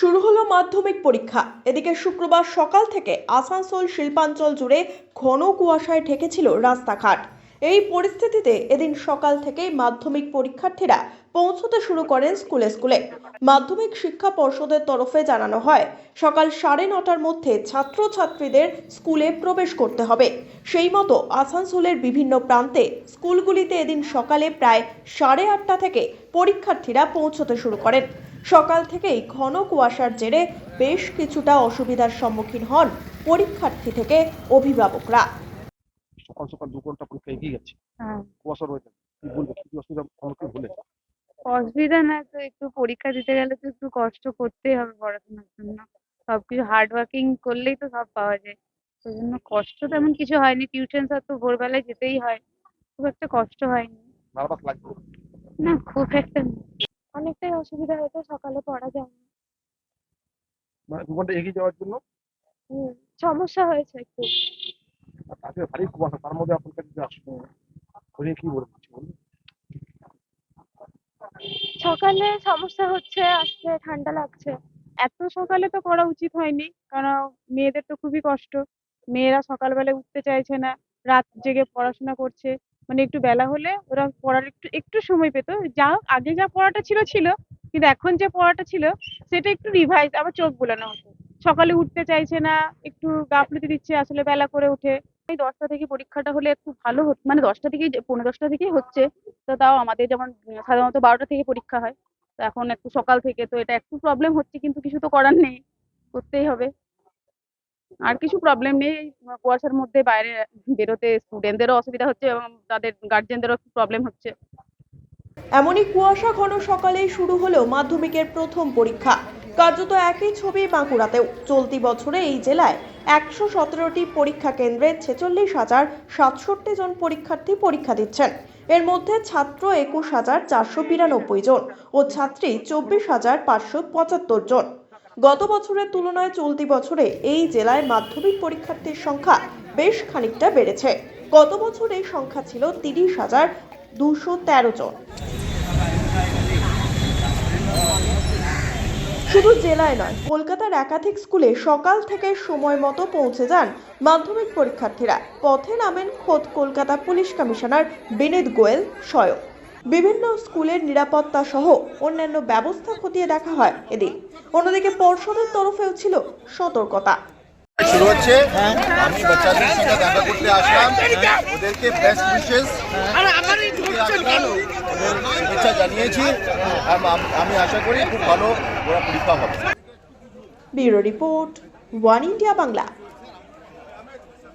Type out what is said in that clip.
শুরু হলো মাধ্যমিক পরীক্ষা। এদিকে শুক্রবার সকাল থেকে আসানসোল শিল্পাঞ্চল জুড়ে ঘন কুয়াশায় ঠেকেছিল রাস্তাঘাট। এই পরিস্থিতিতে এদিন সকাল থেকেই মাধ্যমিক পরীক্ষার্থীরা পৌঁছতে শুরু করেন স্কুলে স্কুলে। মাধ্যমিক শিক্ষা পর্ষদের তরফে জানানো হয়, সকাল সাড়ে নটার মধ্যে ছাত্রছাত্রীদের স্কুলে প্রবেশ করতে হবে। সেই মতো আসানসোলের বিভিন্ন প্রান্তে স্কুলগুলিতে এদিন সকালে প্রায় সাড়ে আটটা থেকে পরীক্ষার্থীরা পৌঁছতে শুরু করেন। সকাল থেকেই ঘন কুয়াশার জেরে বেশ কিছুটা অসুবিধার সম্মুখীন হন পরীক্ষার্থী থেকে অভিভাবকরা। সকাল সকাল দু ঘণ্টা পরীক্ষা এগিয়ে যাচ্ছে হ্যাঁ। কুয়াশা রয়েছে কি বলব কি অসুবিধা সম্মুখীন হলে? অসুবিধা না তো একটু পরীক্ষা দিতে গেলে তো একটু কষ্ট করতেই হবে পড়াশোনার জন্য। সবকিছু হার্ড ওয়ার্কিং করলেই তো সব পাওয়া যায়। সেই জন্য কষ্ট তেমন কিছু হয়নি। টিউশন স্যার তো ভোরবেলায় যেতেই হয়। খুব একটা কষ্ট হয়নি। না খুব একটা অসুবিধা হতো সকালে পড়া যায় না। মানে দু ঘণ্টা এগিয়ে যাওয়ার জন্য? হুম, সমস্যা হয়েছে একটু। আর তাতে ভারী কুয়াশা তার মধ্যে আপনার কাছে আসবে ওই কি বলব কিছু? সকালে সমস্যা হচ্ছে আসতে ঠান্ডা লাগছে। এত সকালে তো পড়া উচিত হয়নি কারণ মেয়েদের তো খুবই কষ্ট। মেয়েরা সকালবেলা উঠতে চাইছে না রাত জেগে পড়াশোনা করছে। মানে একটু বেলা হলে ওরা পড়ার একটু একটু সময় পেতো। যা হোক, আগে যা পড়াটা ছিল ছিল। কিন্তু এখন যে পড়াটা ছিল, সেটা একটু রিভাইজ আবার চোখ বোলানো হতো। সকালে উঠতে চাইছে না, একটু গাফলতি দিচ্ছে, আসলে বেলা করে উঠে। এই দশটা থেকে পরীক্ষাটা হলে একটু ভালো হতো মানে দশটা থেকেই পনেরো দশটা থেকেই হচ্ছে। তো তাও আমাদের যেমন সাধারণত বারোটা থেকে পরীক্ষা হয়। তো এখন একটু সকাল থেকে, তো এটা একটু প্রবলেম হচ্ছে, কিন্তু কিছু তো করার নেই। করতেই হবে। আর কিছু প্রবলেম নেই। কুয়াশার মধ্যে বাইরে বেরোতে স্টুডেন্টদেরও অসুবিধা হচ্ছে এবং তাদের গার্জেনদেরও একটু প্রবলেম হচ্ছে। এমনই কুয়াশা ঘন সকালেই শুরু হলো মাধ্যমিকের প্রথম পরীক্ষা। কার্যত একই ছবি বাঁকুড়াতেও। চলতি বছরে এই জেলায় একশো সতেরোটি পরীক্ষা কেন্দ্রে ছেচল্লিশ হাজার সাতষট্টি জন পরীক্ষার্থী পরীক্ষা দিচ্ছেন। এর মধ্যে ছাত্র একুশ হাজার চারশো বিরানব্বই জন ও ছাত্রী চব্বিশ হাজার পাঁচশো পঁচাত্তর জন। গত বছরের তুলনায় চলতি বছরে এই জেলায় মাধ্যমিক পরীক্ষার্থীর সংখ্যা বেশ খানিকটা বেড়েছে। গত বছর এই সংখ্যা ছিল তিরিশ হাজার দুশো তেরো জন। শুধু জেলায় নয়, কলকাতার একাধিক স্কুলে সকাল থেকে সময় মতো পৌঁছে যান মাধ্যমিক পরীক্ষার্থীরা। পথে নামেন খোদ কলকাতা পুলিশ কমিশনার বিনীত গোয়েল স্বয়ং। বিভিন্ন স্কুলের নিরাপত্তা সহ অন্যান্য ব্যবস্থা খতিয়ে দেখা হয় এদিন। অন্যদিকে পর্ষদের তরফেও ছিল সতর্কতা। শুরু হচ্ছে। আমি বাচ্চাদের সাথে দেখা করতে আসলাম। ওদেরকে বেস্ট উইশেস শুভেচ্ছা জানিয়েছি। আমি আশা করি খুব ভালো ওরা পরীক্ষা হবে। Bureau report, one India Bangla.